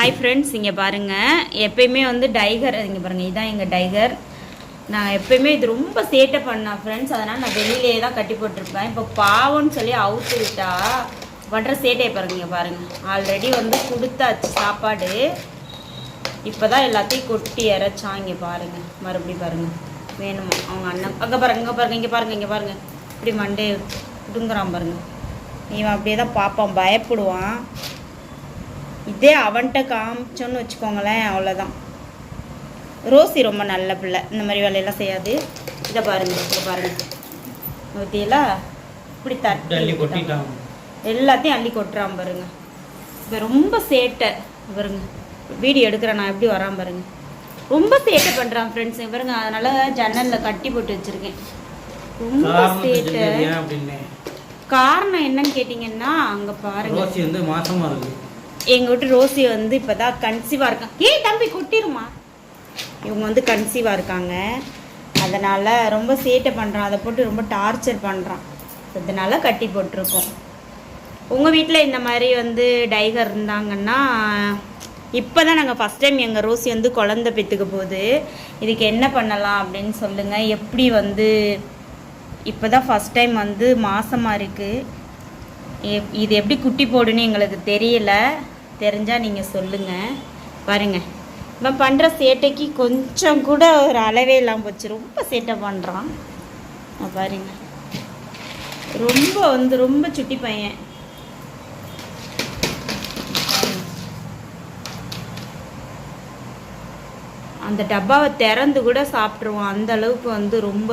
Hi friends இங்கே பாருங்கள் எப்பயுமே வந்து டைகர் இங்கே பாருங்கள் இதுதான் எங்கள் டைகர் நான் எப்பயுமே இது ரொம்ப சேட்டை பண்ணேன் ஃப்ரெண்ட்ஸ் அதனால் நான் வெளியிலே தான் கட்டி போட்டிருப்பேன். இப்போ பாவம்னு சொல்லி அவுத்து விட்டா பண்ணுற சேட்டையை பாருங்க இங்கே பாருங்கள் ஆல்ரெடி வந்து கொடுத்தாச்சு சாப்பாடு. இப்போ தான் எல்லாத்தையும் கொட்டி இறைச்சான் இங்கே பாருங்கள் மறுபடியும் பாருங்கள் வேணுமா? அவங்க அண்ணன் அங்கே பாருங்க இங்கே பாருங்க இங்கே பாருங்க இங்கே பாருங்க. இப்படி மண்டே பிடுங்குறான் பாருங்க. இவன் அப்படியே தான் பார்ப்பான் பயப்படுவான். இதே அவன்கிட்ட காமிச்சோன்னு வச்சுக்கோங்களேன் அவ்வளோதான் ரோசி ரொம்ப நல்ல பிள்ளை. இந்த மாதிரி வேலையெல்லாம் செய்யாது. இதை பாருங்க இதை பாருங்க. ஊற்றியெல்லாம் இப்படி தட்டி எல்லாத்தையும் அள்ளி கொட்டுறான் பாருங்க. இப்போ ரொம்ப சேட்டை. பாருங்க. வீடியோ எடுக்கிறேன் நான் எப்படி வரான் பாருங்க. ரொம்ப சேட்டை பண்ணுறான் ஃப்ரெண்ட்ஸ் பாருங்க அதனால ஜன்னலில் கட்டி போட்டு வச்சிருக்கேன். ரொம்ப சேட்டை. காரணம் என்னன்னு கேட்டிங்கன்னா அங்கே பாருங்க. வந்து மாசமா இருக்கு. எங்க வீட்டு ரோசி வந்து இப்பதான் கன்சீவா இருக்காங்க ஏய் தம்பி கொட்டிருமா? இவங்க வந்து கன்சீவா இருக்காங்க. அதனால ரொம்ப சேட்டை பண்றான். அதை போட்டு ரொம்ப டார்ச்சர் பண்றான். அதனால கட்டி போட்டிருக்கோம். உங்க வீட்டில் இந்த மாதிரி வந்து டைகர் இருந்தாங்கன்னா இப்போ தான் நாங்கள் ஃபஸ்ட் டைம் எங்கள் ரோசி வந்து குழந்தை பெற்றுக்க போகுது. இதுக்கு என்ன பண்ணலாம் அப்படின்னு சொல்லுங்கள் எப்படி வந்து இப்போ தான் ஃபஸ்ட் டைம் வந்து மாசமாக இருக்குது எப்- இது எப்படி குட்டி போடுன்னு எங்களுக்கு தெரியல. தெரிஞ்சால் நீங்கள் சொல்லுங்கள் பாருங்கள் இவன் பண்ணுற சேட்டைக்கு கொஞ்சம் கூட ஒரு அளவே இல்லாமல் போச்சு. ரொம்ப சேட்டை பண்ணுறான் பாருங்க. ரொம்ப வந்து ரொம்ப சுட்டி பையன். அந்த டப்பாவை திறந்து கூட சாப்பிட்ருவான் அந்த அளவுக்கு வந்து ரொம்ப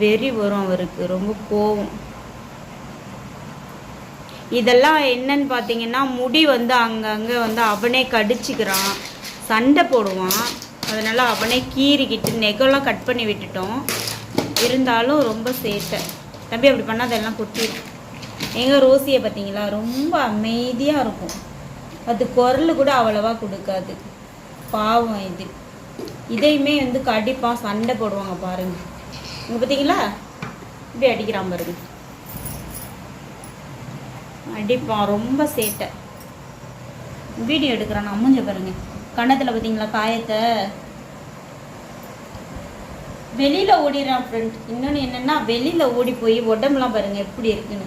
வெறி வரும் அவருக்கு. ரொம்ப கோவம். இதெல்லாம் என்னன்னு பார்த்தீங்கன்னா முடி வந்து அங்கங்கே வந்து அவனே கடிச்சிக்கிறான். சண்டை போடுவான். அதனால் அவனே கீறிக்கிட்டு நெகெல்லாம் கட் பண்ணி விட்டுட்டோம். இருந்தாலும் ரொம்ப சேட்டை. தம்பி அப்படி பண்ணால் அதெல்லாம் கொட்டிடும் எங்கள் ரோசியை பார்த்தீங்களா? ரொம்ப அமைதியாக இருக்கும். அது குரல் கூட அவ்வளவா கொடுக்காது. பாவம் இது. இதையுமே வந்து கடிப்பான் சண்டை போடுவாங்க பாருங்கள் இங்கே பார்த்தீங்களா? இப்படி அடிக்கிறான் பாருங்கள் அடிப்பான் ரொம்ப சேட்டை. வீடியோ எடுக்கிறான் நான் பாருங்க. கண்ணத்தில் பார்த்தீங்களா காயத்தை? வெளியில் ஓடிடுறான் ஃப்ரெண்ட் இன்னொன்று என்னென்னா வெளியில் ஓடி போய் உடம்புலாம் பாருங்கள் எப்படி இருக்குன்னு.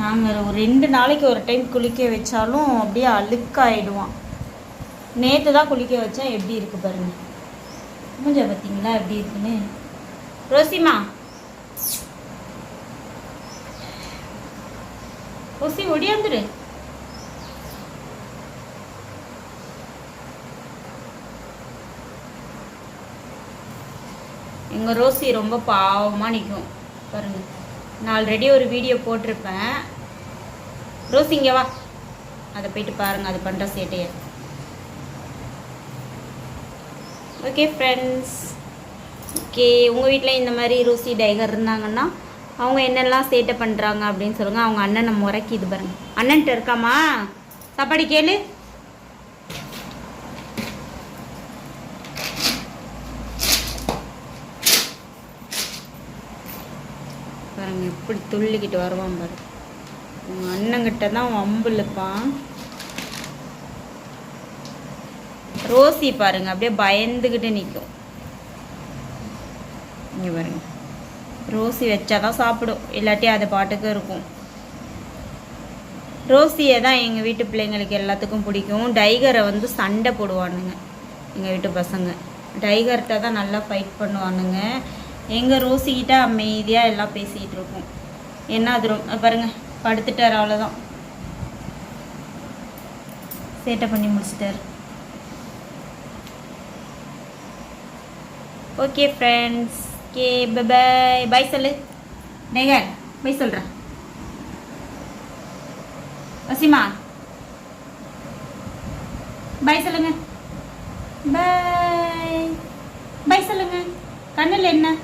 நாங்கள் ஒரு ரெண்டு நாளைக்கு ஒரு டைம் குளிக்க வச்சாலும் அப்படியே அழுக்காயிடுவான். நேற்று தான் குளிக்க வச்சா எப்படி இருக்குது பாருங்கள் மூஞ்ச பார்த்தீங்களா எப்படி இருக்குன்னு? ரோசிமா ரோசி ஒடியாந்துடு எங்கள் ரோசி ரொம்ப பாவமாக நிற்கும் பாருங்க. நான் ஆல்ரெடி ஒரு வீடியோ போட்டிருப்பேன். ரோசி இங்கே வா. அதை போயிட்டு பாருங்கள் அது பண்ணுற சேட்டையை. ஓகே ஃப்ரெண்ட்ஸ் ஓகே உங்கள் வீட்டில் இந்த மாதிரி ரோசி டைகர் இருந்தாங்கன்னா அவங்க என்னெல்லாம் சேட்டை பண்ணுறாங்க அப்படின்னு சொல்லுங்கள் அவங்க அண்ணனை முறைக்கிது பாருங்க. அண்ணன்ட்ட இருக்காமா? சாப்பாடு கேளு. பாருங்க எப்படி துள்ளிக்கிட்டு வருவான் பாரு. உங்க அண்ணங்கிட்ட தான் வம்பு இழுப்பான் ரோசி பாருங்க அப்படியே பயந்துக்கிட்டு நிற்கும் இங்கே பாருங்க. ரோசி வச்சா தான் சாப்பிடும். இல்லாட்டி அது பாட்டுக்கு இருக்கும். ரோசியை தான் எங்கள் வீட்டு பிள்ளைங்களுக்கு எல்லாத்துக்கும் பிடிக்கும். டைகரை வந்து சண்டை போடுவானுங்க எங்கள் வீட்டு பசங்க. டைகர்கிட்ட தான் நல்லா ஃபைட் பண்ணுவானுங்க. எங்கள் ரோசிக்கிட்ட அமைதியாக எல்லாம் பேசிக்கிட்டு இருக்கும். என்ன அது ரொம்ப பாருங்க படுத்துட்டார் அவ்வளோதான் சேட்டை பண்ணி முடிச்சிட்டார். Okay friends okay bye bye சொல்லு. டேகர் பை சொல்கிறேன் வசிமா. பை சொல்லுங்க. பை பை சொல்லுங்க. கண்ணில் என்ன?